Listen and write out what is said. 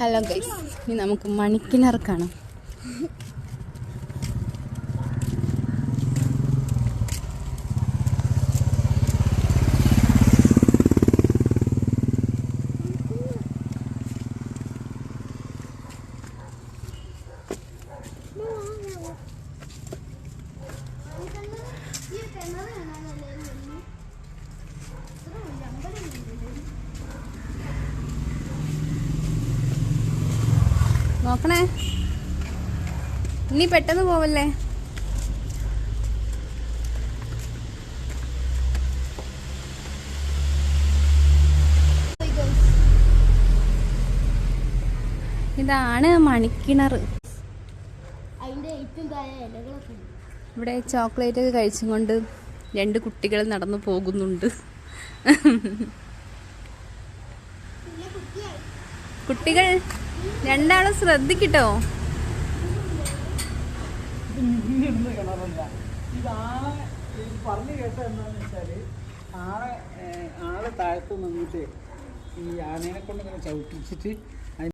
Hello guys ഇനി നമുക്ക് മണിക്കിണർ കാണാം. നോക്കണേ. ഇനി പെട്ടെന്ന് പോവല്ലേ? ഇതാണ് മണിക്കിണർ. ഇവിടെ ചോക്ലേറ്റ് ഒക്കെ കഴിച്ചും കൊണ്ട് രണ്ട് കുട്ടികൾ നടന്നു പോകുന്നുണ്ട്. കുട്ടികൾ രണ്ടാളും ശ്രദ്ധിക്കട്ടോ? പറഞ്ഞു കേട്ട എന്താന്ന് വെച്ചാൽ ആളെ ആളെ താഴത്ത് നിന്നിട്ട് ഈ ആനേനെ കൊണ്ട് ഇങ്ങനെ ചവിട്ടിച്ചിട്ട്